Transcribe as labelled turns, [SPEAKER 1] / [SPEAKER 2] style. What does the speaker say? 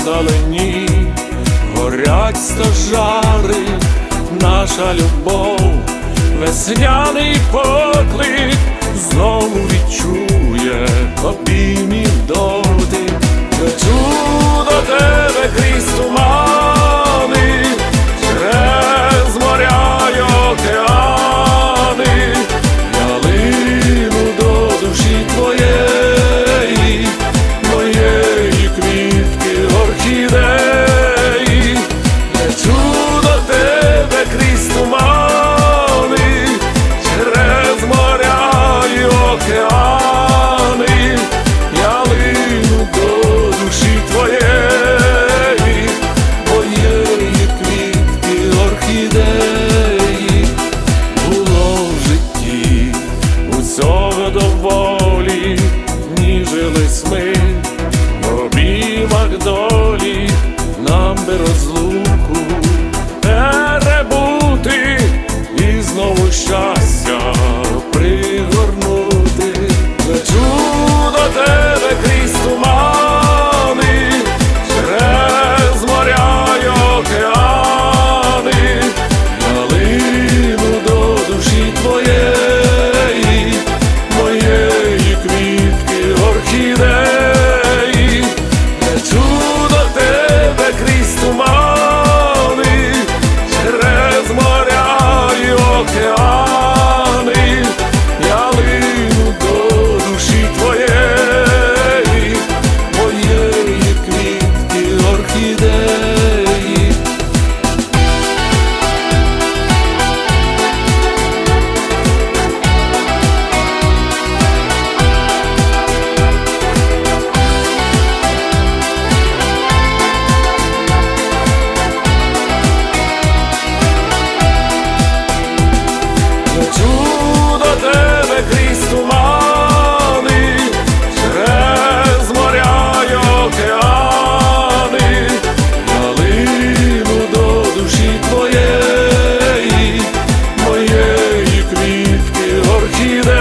[SPEAKER 1] вдалині горять стожари, наша любов, весняний поклик знову відчує. розлук. see